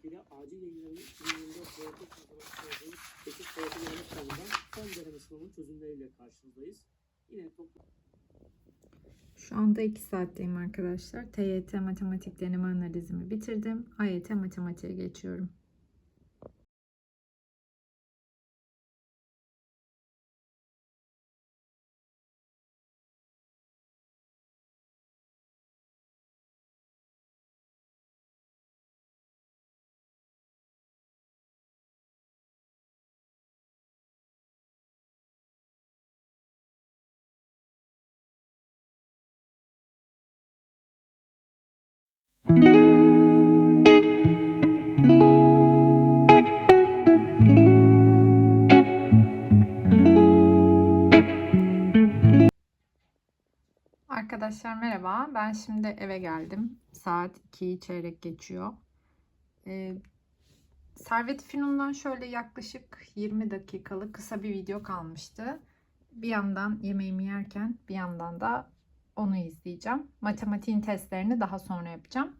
sebebiyle acil yayınlarının 2024 boyutu hazırlaştırdığı teşvik boyutu yanlış tanımdan son deneme sınavının çözümleriyle karşınızdayız. Yine toplum şu anda 2 saatteyim arkadaşlar. TYT matematik deneme analizimi bitirdim. AYT matematiğe geçiyorum. Arkadaşlar merhaba. Ben şimdi eve geldim. Saat 2'yi çeyrek geçiyor. Ee, Servet Fünun'dan şöyle yaklaşık 20 dakikalık kısa bir video kalmıştı. Bir yandan yemeğimi yerken bir yandan da onu izleyeceğim. Matematiğin testlerini daha sonra yapacağım.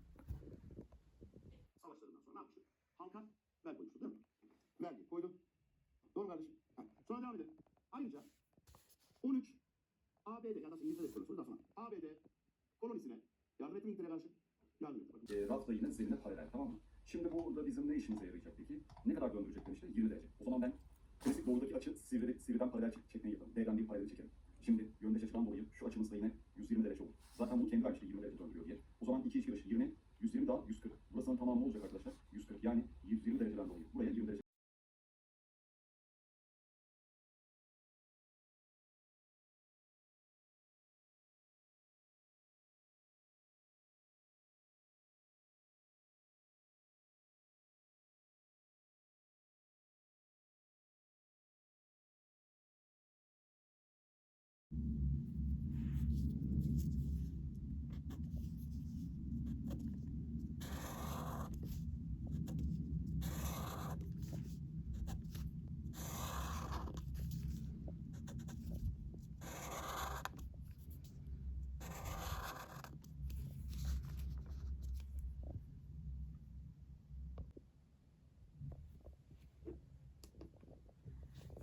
13 ABD ya da İngiltere sorusu da sonra ABD kolonisine yardım etti mi İngiltere karşı? Yardım etti. Bakın. E, rafla yine zeminle paralel tamam mı? Şimdi burada bizim ne işimize yarayacak peki? Ne kadar döndürecek demişti? 20 derece. O zaman ben klasik doğrudaki açı sivri, sivriden paralel çek- çekmeyi yapalım. D'den bir paralel çekelim. Şimdi yöndeş açıdan dolayı şu açımız da yine 120 derece olur. Zaten bunu kendi vermişti 20 derece döndürüyor diye. O zaman 2 içi 20, 120 daha 140. Burasının tamamı olacak arkadaşlar?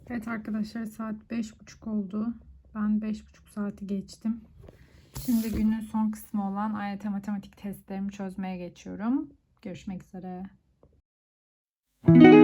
Evet arkadaşlar saat 5.30 oldu. Ben 5.30 saati geçtim. Şimdi günün son kısmı olan AYT matematik testlerimi çözmeye geçiyorum. Görüşmek üzere. Müzik